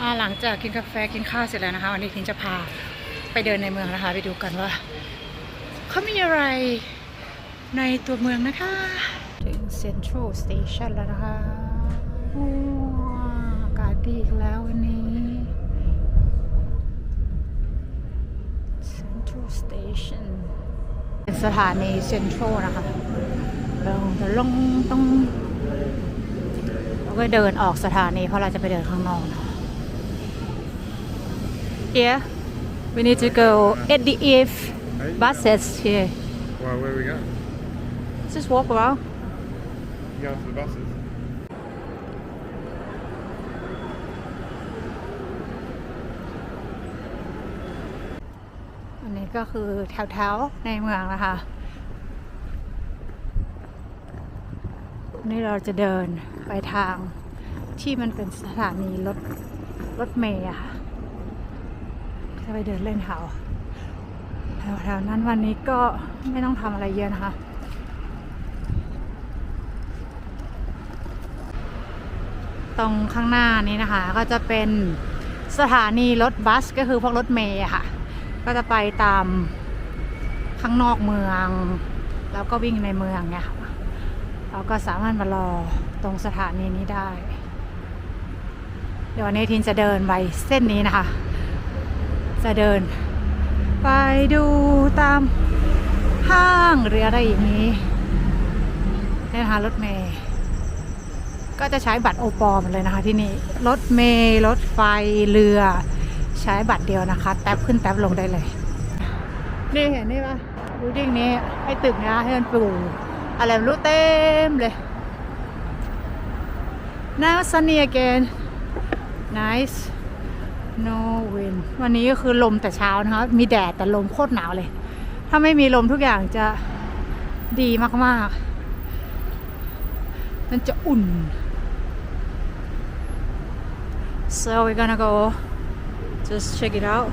อ่าหลังจากกินกาแฟกินข้าวเสร็จแล้วนะคะ วันนี้ทินจะพาไปเดินในเมืองนะคะ ไปดูกันว่าเขามีอะไรในตัวเมืองนะคะ ถึงเซ็นทรัลสเตชันแล้วนะคะว้าวอากาศดีอีกแล้ววันนี้ Central Station เป็นสถานีเซ็นทรัลนะคะเราจะลงต้องเราก็เดินออกสถานีเพราะเราจะไปเดินข้างนอกนะ Here we need to go at the if buses here Well, where are we going? just walk around You going for the buses? อันนี้ก็คือแถวๆในเมืองนะคะนี่เราจะเดินไปทางที่มันเป็นสถานีรถรถเมย์อะค่ะ จะไปเดินเล่นแถวแถวๆนั้นวันนี้ก็ไม่ต้องทำอะไรเยอะนะคะตรงข้างหน้านี้นะคะ ก็จะเป็นสถานีรถบัสก็คือพวกรถเมย์ค่ะ ก็จะไปตามข้างนอกเมือง แล้วก็วิ่งในเมืองเนี่ยค่ะเราก็สามารถมารอตรงสถานีนี้ได้ เดี๋ยววันนี้ทินจะเดินไปเส้นนี้นะคะ จะเดิน ไปดูตามห้างหรืออะไรอย่างนี้เนี่ยนะคะรถเมย์ก็จะใช้บัตรโอปอลหมเลยนะคะที่นี่รถเมย์รถไฟเรือ ใช้บัตรเดียวนะคะ แท็บขึ้นแท็บลงได้เลย นี่เห็นนี่ปะบูดิ้งนี้ไอ้ตึกนี้ยให้มันปลูกอะไรรู้เต็มเลย Now sunny again nice no wind วันนี้ก็คือลมแต่เช้านะคะมีแดดแต่ลมโคตรหนาวเลย ถ้าไม่มีลมทุกอย่างจะดีมากๆ มันจะอุ่น so we're gonna go just check it out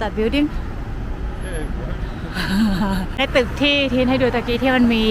that building ในตึกที่ทีนให้ดูตะกี้ที่มันมี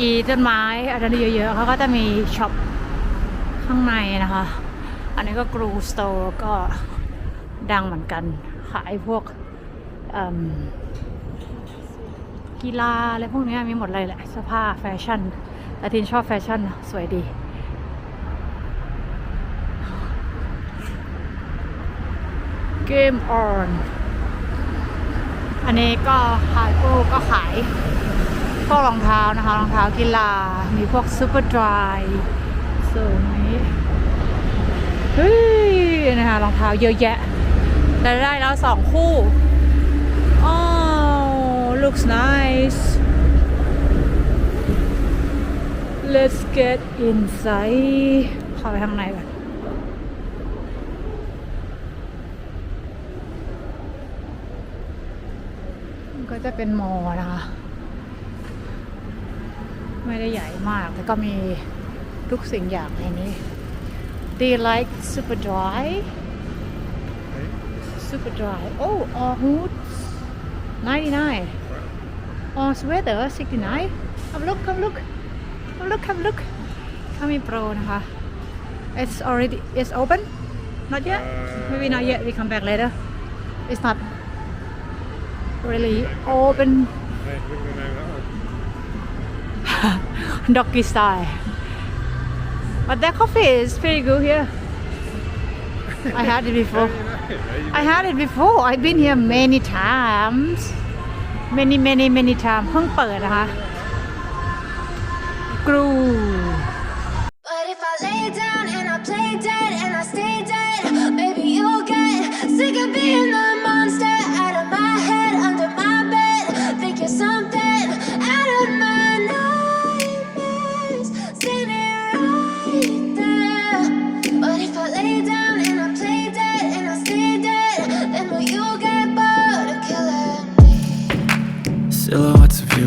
อีต้นไม้อะไรเยอะๆเขาก็จะมีช็อปข้างในนะคะ อันนี้ก็กรูสโตร์ก็ ดังเหมือนกันขายพวกกีฬาอะไรพวกนี้มีหมดเลยแหละเสื้อผ้าแฟชั่นแต่ทินชอบแฟชั่นสวยดีเกมออนอันนี้ก็ขายพวกก็ขายพวกรองเท้านะคะ รองเท้ากีฬา มีพวกซูเปอร์ดรายส่วนนี้เฮ้ยนะคะรองเท้าเยอะแยะ แต่ได้แล้วสองคู่อ๋อ looks nice let's get inside ข้าไปข้างในก่อนมันก็จะเป็นมอนะคะ ไม่ได้ใหญ่มาก แต่ก็มีทุกสิ่งอย่างในนี้ Do you like superdry? super dry oh all hoods 99 all sweater 69 have a look have a look have a look have a look ถ้ามีโปรนะคะ it's already it's open not yet maybe not yet we come back later it's not really open hey, we're going to know that one. doggy style. But that coffee is pretty good here. I had it before. I had it before. I've been here many times. Many, many, many times. เพิ่งเปิดนะคะ กรู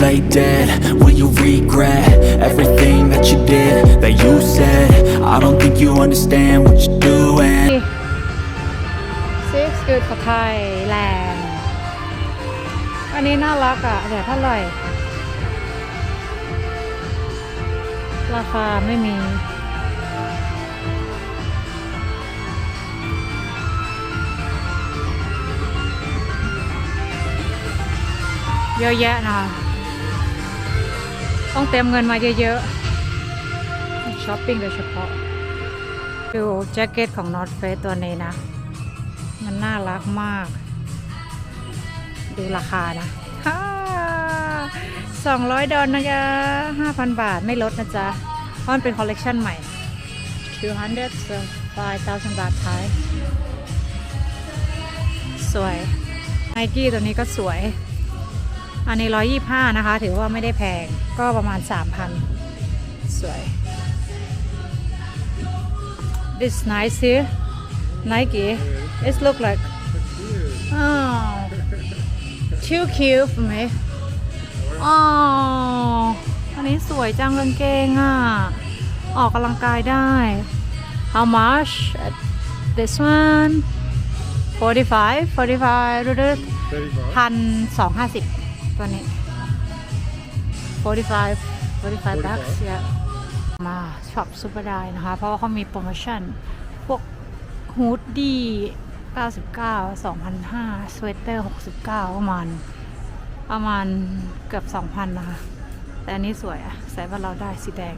play dead, will you regret everything that you did, that you said? I don't think you understand what you're doing. Six Good for Thailand อันนี้น่ารักอะเดี๋ยวเท่าไหร่ราคาไม่มีเยอะแยะนะคะ ต้องเต็มเงินมาเยอะๆช้อปปิ้งโดยเฉพาะดูแจ็คเก็ตของ North Face ตัวนี้นะ มันน่ารักมาก ดูราคานะฮ่า200ดอลนะจ๊ะ5,000บาทไม่ลดนะจ๊ะเพราะมันเป็นคอลเลกชันใหม่ 200 so 5,000 บาทไทยสวยไนกี้ตัวนี้ก็สวย อันนี้125นะคะ ถือว่าไม่ได้แพงก็ประมาณ3,000สวย This nice here Nike it look like oh too cute for me อ๋ออันนี้สวยจังกางเกงอะ ออกกำลังกายได้ how much this one 45 45ดูดู 35. พันสองห้าสิบ ตัวนี้ 45 45 bucks เนี่ยมาช็อปซูเปอร์ไดนะคะ เพราะว่าเขามีโปรโมชั่น พวกฮูดดี้99 2,500สเวตเตอร์ 69 ประมาณ ประมาณเกือบ 2,000 นะคะ แต่อันนี้สวยอะใส่บ้านเราได้สีแดง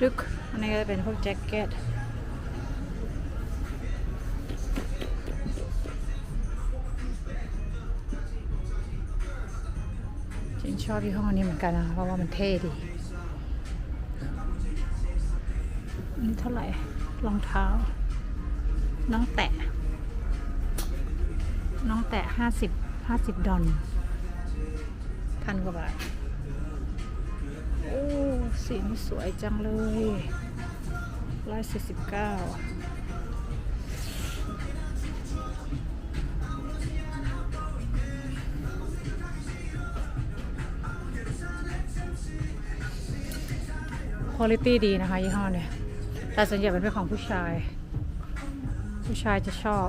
ดึกอันนี้ก็จะเป็นพวกแจ็คเก็ต จินชอบยี่ห้อนี้เหมือนกันนะ เพราะว่ามันเท่ดีนนี้เท่าไหร่รองเท้า น้องแตะ น้องแตะห้าสิบห้าสิบดอลพันกว่าบาท โอ้ สีนี้สวยจังเลยร้อยสี่สิบเก้า คุณภาพดีนะคะยี่ห้อเนี่ยแต่ส่วนใหญ่เป็นเป็นของผู้ชาย ผู้ชายจะชอบ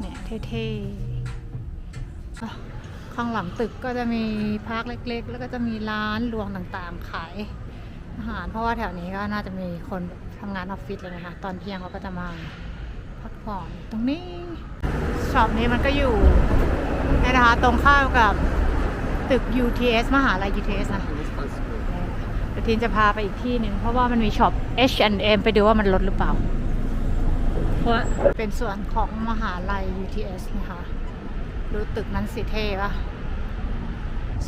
เนี่ยเท่ๆข้างหลังตึกก็จะมีพาร์คเล็ก ๆ แล้วก็จะมีร้านรวงต่างๆขายอาหาร เพราะว่าแถวนี้ก็น่าจะมีคนทำงานออฟฟิศเลยนะคะตอนเที่ยงเขาก็จะมาพักผ่อนตรงนี้ช็อปนี้มันก็อยู่นะคะตรงข้ามกับตึก UTS มหาลัย UTS นะเดี๋ยว ทีนจะพาไปอีกที่หนึ่งเพราะว่ามันมีช็อป H&M ไปดูว่ามันลดหรือเปล่า เพราะเป็นส่วนของมหาลัย UTS นะคะดูตึกนั้นสิเท่ปะ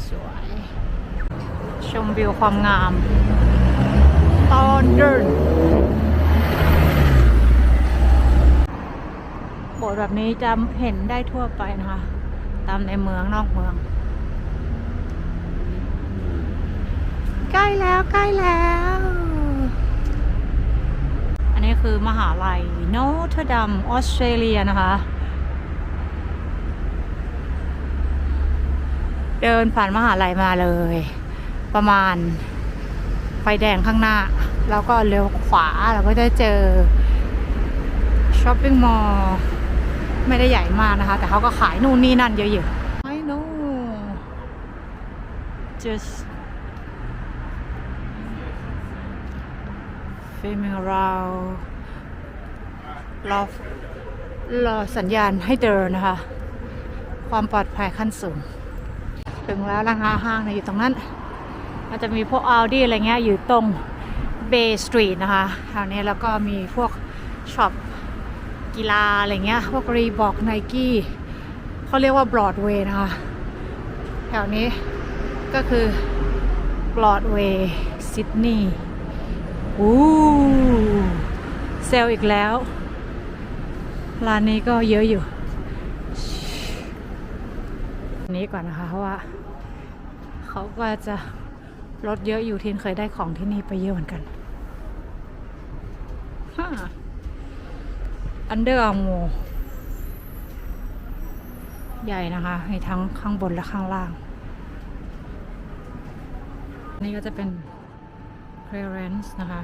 สวย ชมวิวความงาม ตอนเดินโบสถ์แบบนี้จะเห็นได้ทั่วไปนะคะ ตามในเมืองนอกเมือง ใกล้แล้วใกล้แล้ว อันนี้คือมหาลัยโนเทอร์ดัมออสเตรเลียนะคะ เดินผ่านมหาลัยมาเลย ประมาณไฟแดงข้างหน้า แล้วก็เลี้ยวขวาเราก็จะเจอช้อปปิ้งมอลล์ไม่ได้ใหญ่มากนะคะ แต่เขาก็ขายนู่นนี่นั่นเยอะๆ I know just filming around รอรอสัญญาณให้เดินนะคะ ความปลอดภัยขั้นสูง ถึงแล้วนะคะห้างเนี่ยอยู่ตรงนั้นมันจะมีพวก Audi อะไรเงี้ยอยู่ตรง Bay Street นะคะแถวนี้แล้วก็มีพวกช็อปกีฬาอะไรเงี้ย พวกรีบอกไนกี้เขาเรียกว่า Broadway นะคะ แถวนี้ก็คือ Broadway ซิดนีย์ อู้เซลล์อีกแล้ว ร้านนี้ก็เยอะอยู่ นี้ก่อนนะคะเพราะว่า เขาก็จะลดเยอะอยู่ทินเคยได้ของที่นี่ไปเยอะเหมือนกันอันเดอร์อาโมใหญ่นะคะมีทั้งข้างบนและข้างล่างนนี้ก็จะเป็น clearance นะคะ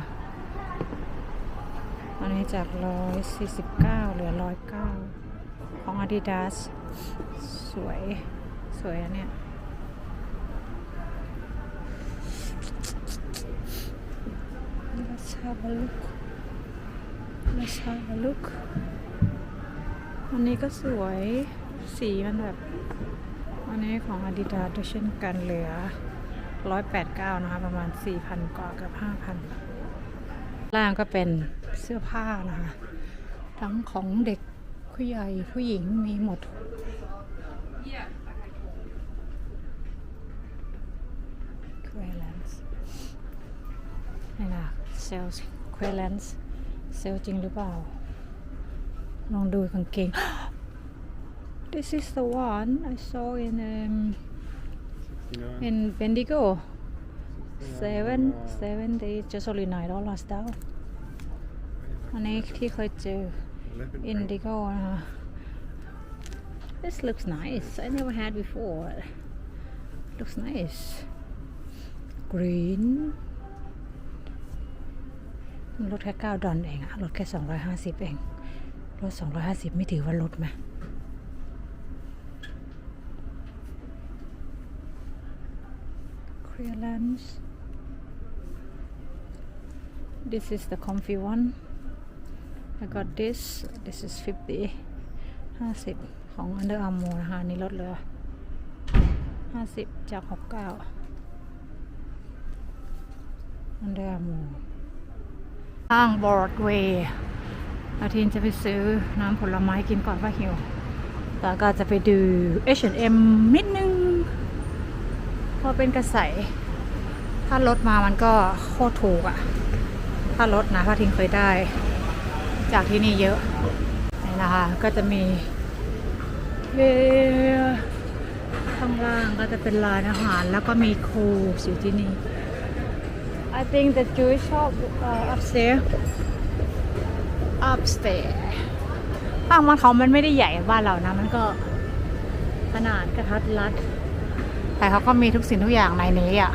อันนี้จาก 149 เหลือ 109 ของ Adidas สวย สวยอันเนี้ย Let's have a look Let's have a look อันนี้ก็สวย สีมันแบบ อันนี้ของ Adidas ด้วยเช่นกันเหลือ 189นะคะ ประมาณ4,000กว่าเกับ5,000ล่างก็เป็นเสื้อผ้านะคะ ทั้งของเด็กผู้ใหญ่ผู้หญิงมีหมดควลนส์นี่นะเซลล์เควลนส์เซลล์จริงหรือเปล่า ลองดูกางเกง This is the one I saw in um, in Bendigo seven seven days just only nine dollars down อันนี้ที่เคยเจอ leopard print. Indigo นะคะ This looks nice I never had before looks nice green มันลดแค่9ดอลเองอะลดแค่ 250 เองลด250 ไม่ถือว่าลดไหม clearance this is the comfy one I got this this is 50 50 ของ Under Armour นะคะนี่ลดเลือ50 จาก 69 Under Armour ห้าง Broadway อาทินจะไปซื้อน้ำผลไม้กินก่อนว่าหิวแล้วก็จะไปดู H&M นิดนึง อเป็นกระใส ถ้ารถมามันก็โคตรถูกอะถ้ารถนะพาทิงเคยได้ จากที่นี่เยอะนี่นะคะ ก็จะมีเอ่อข้างล่างก็จะเป็นร้านอาหาร แล้วก็มีครูอยู่ที่นี่ I think the Jewish shop uh, upstairs upstairs ห้างมันเขามันไม่ได้ใหญ่บ้านเรานะ มันก็ขนาดกระทัดรัด แต่เขาก็มีทุกสิ่งทุกอย่างในนี้อะ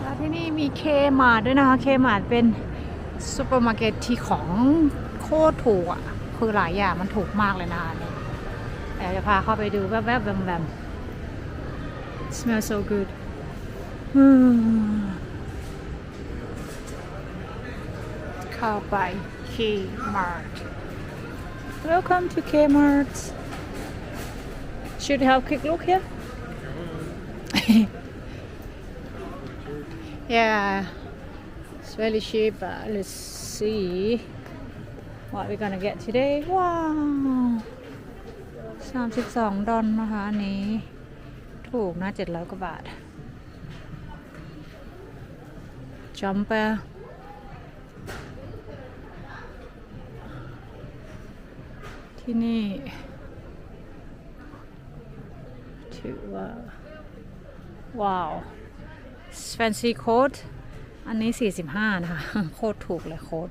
แล้วที่นี่มีเคมาร์ด้วยนะคะเคมาร์เป็นซูเปอร์มาร์เก็ตที่ของโคตรถูกอะ คือหลายอย่างมันถูกมากเลยนะคะนี่เดี๋ยวจะพาเข้าไปดูแวบๆแบมๆ smell so good เข้าไป Kmart Welcome to Kmart Should we have a quick look here? yeah, it's really cheap. But let's see what we're gonna get today. Wow, 32 ดอลนะคะอันนี้ ถูกนะ 700 กว่าบาท jumper ที่นี่ ถือว่า ว้าว fancy coat อันนี้ 45 นะคะ โคตรถูกเลยโค้ด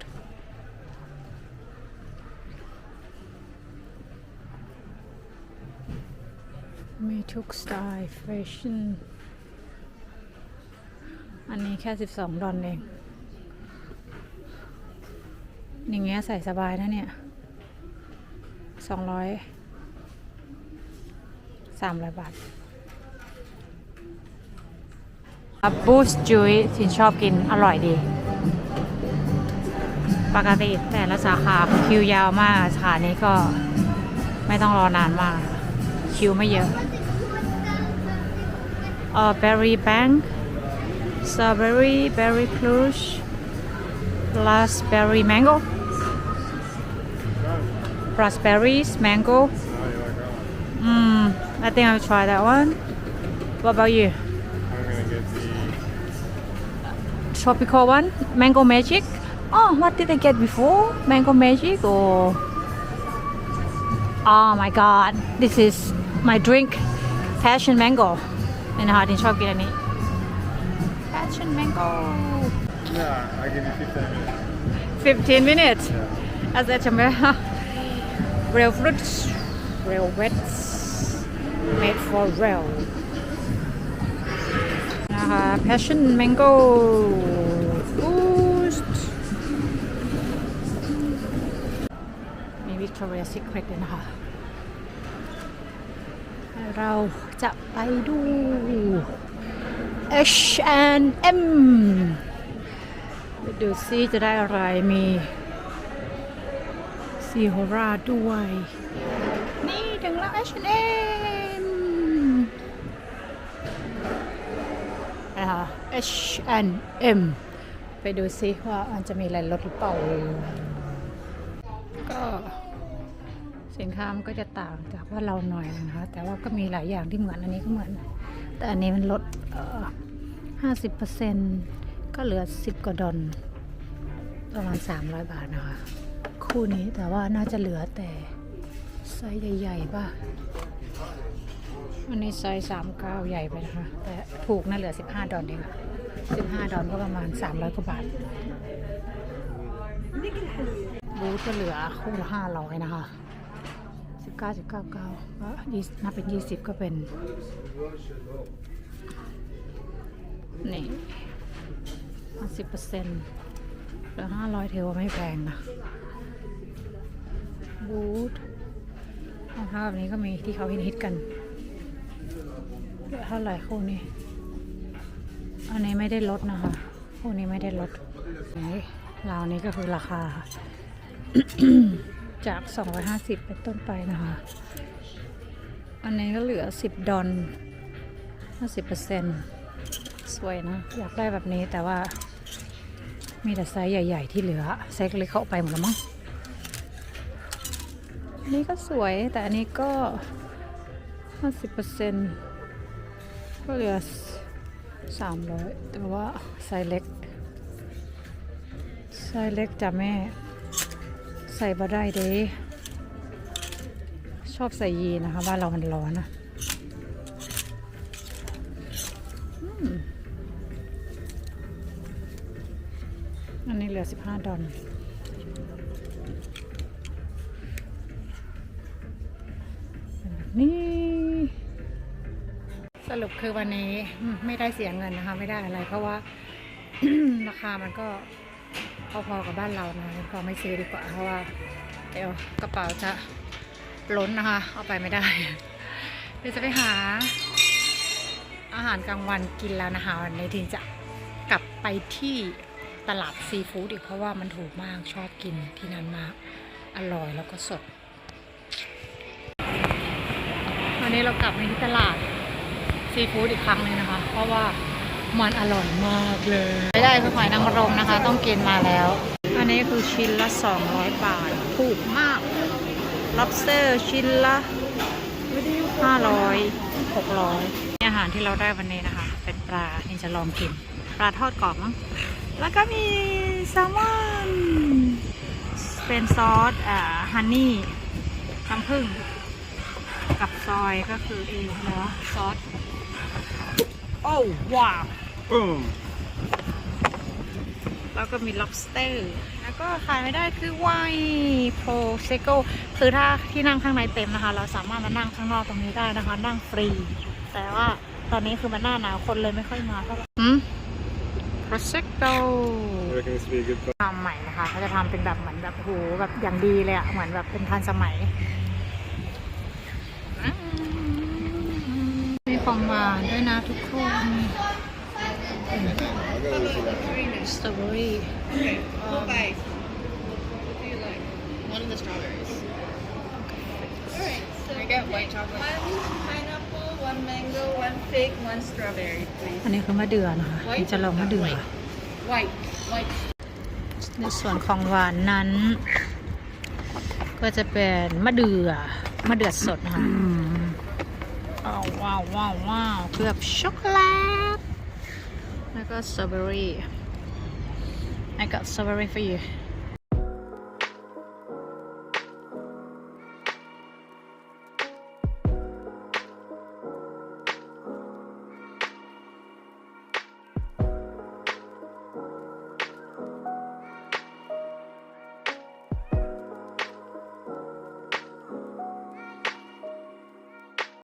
มีทุกสไตล์แฟชั่น อันนี้แค่ 12 ดอลเอง อย่างเงี้ยใส่สบายนะเนี่ย 200 สามร้อยบาทบูสจุ้ยที่ชอบกินอร่อยดี ปกติแต่ละสาขาคิวยาวมากสาขานี้ก็ไม่ต้องรอนานมาก คิวไม่เยอะเออเบอร์รี่แบงค์สตรอเบอร์รี่เบอร์รี่พลูชราสเบอร์รี่แมงโก้ราสเบอร์รี่แมงโก้อืม I think I'll try that one. What about you? I'm gonna get the tropical one, mango magic. Oh, what did I get before? Mango magic or? Oh my god, this is my drink, passion mango. And how did you get it? Passion mango. Yeah, I give you 15 minutes. 15 minutes? Yeah. As a real fruits, real wets. Made for real นะคะ passion mango boost มี Victoria Secret ด้วยนะคะ เราจะไปดู H&M ดูซิจะได้อะไรมีซีโฮราด้วย นี่ถึงแล้ว H&M H&M ไปดูซิว่ามันจะมีอะไรลดหรือเปล่า ก็สินค้ามันก็จะต่างจากว่าเราหน่อยนะคะ แต่ว่าก็มีหลายอย่างที่เหมือนอันนี้ก็เหมือน แต่อันนี้มันลดห้าสิบเปอร์เซ็นก็เหลือสิบกว่าดอลประมาณสามร้อยบาทนะคะ คู่นี้แต่ว่าน่าจะเหลือแต่ไซส์ใหญ่ๆป่ะ อันนี้ไซส์สามเก้าใหญ่ไปนะคะ แต่ถูกน่าเหลือสิบห้าดอลเองสิบห้าดอลก็ประมาณสามร้อยกว่าบาทบูธก็เหลือคู่ละห้าร้อยนะคะสิบเก้าสิบเก้าเก้าก็ยี่นับเป็นยี่สิบก็เป็น นี่สิบเปอร์เซ็นต์เหลือห้าร้อยเทว่าไม่แพงนะบูธรองเท้าแบบนี้ก็มีที่เขาฮิตๆกัน เท่าไหร่คู่นี้ อันนี้ไม่ได้ลดนะคะ คู่นี้ไม่ได้ลดนี่ราวนี้ก็คือราคา จาก 250 เป็นต้นไปนะคะ อันนี้ก็เหลือ 10 ดอล50%สวยนะ อยากได้แบบนี้แต่ว่า มีแต่ไซส์ใหญ่ ๆ ที่เหลือไซส์เล็กเขาเอาไปหมดแล้วมั้งนนี้ก็สวยแต่อันนี้ก็ 50% ก็เหลือ300แต่ว่าไซส์เล็ก ไซส์เล็กจ้ะแม่ ใส่บ่ได้เด้ชอบใส่ยีนะคะบ้านเรามันร้อนนะอันนี้เหลือ 15 ดอลนี่ รุปคือวันนี้ไม่ได้เสียเงินนะคะ ไม่ได้อะไร เพราะว่าราคามันก็พอๆกับบ้านเรานะก็ไม่ซื้อดีกว่าเพราะว่าเดี๋ยวกระเป๋าจะล้นนะคะ เอาไปไม่ได้ เดี๋ยวจะไปหา อาหารกลางวันกินแล้วนะคะวันนี้ทีจะกลับไปที่ตลาดซีฟู้ดอีกเพราะว่ามันถูกมากชอบกินที่นั่นมาก อร่อยแล้วก็สด วันนี้เรากลับมาที่ตลาด ซีฟู้ดอีกครั้งหนึ่งนะคะ เพราะว่ามันอร่อยมากเลยไม่ได้คือหอยนางรมนะคะ ต้องกินมาแล้ว อันนี้คือชิ้นละ 200 บาท ถูกมาก lobster ชิ้นละ 500 600อาหารที่เราได้วันนี้นะคะ เป็นปลานี่จะลองกิน ปลาทอดกรอบมั้งแล้วก็มีแซลมอนเป็นซอสอ่าฮันนี่น้ำผึ้งกับซอยก็คือเองแล้วซอส โอ้ว้าว Boom! แล้วก็มี lobster แล้วก็ขายไม่ได้คือไวน์โปรเซโกคือถ้าที่นั่งข้างในเต็มนะคะ เราสามารถมานั่งข้างนอกตรงนี้ได้นะคะ นั่งฟรี แต่ว่าตอนนี้คือมันหน้าหนาวคนเลยไม่ค่อยมาเท่าไหร่อืม prosecco You reckon this would be a good place? ทำใหม่นะคะเขาจะทำเป็นแบบเหมือนแบบโหแบบอย่างดีเลยอะเหมือนแบบเป็นทันสมัย มีของหวานด้วยนะทุกคนสตรอเบอรี่ One of the strawberries. get white chocolate. One pineapple, one mango, one fig, one strawberry, please. อันนี้คือมะเดื่อนะคะที่จะลองมะเดื่อ White, white. ในส่วนของหวานนั้น ก็จะเป็นมะเดื่อมะเดื่อสดนะคะ ว้าวว้าวว้าวว้าวเกือบช็อกโกแลตแล้วก็สตรอเบอรี่ I got strawberry for you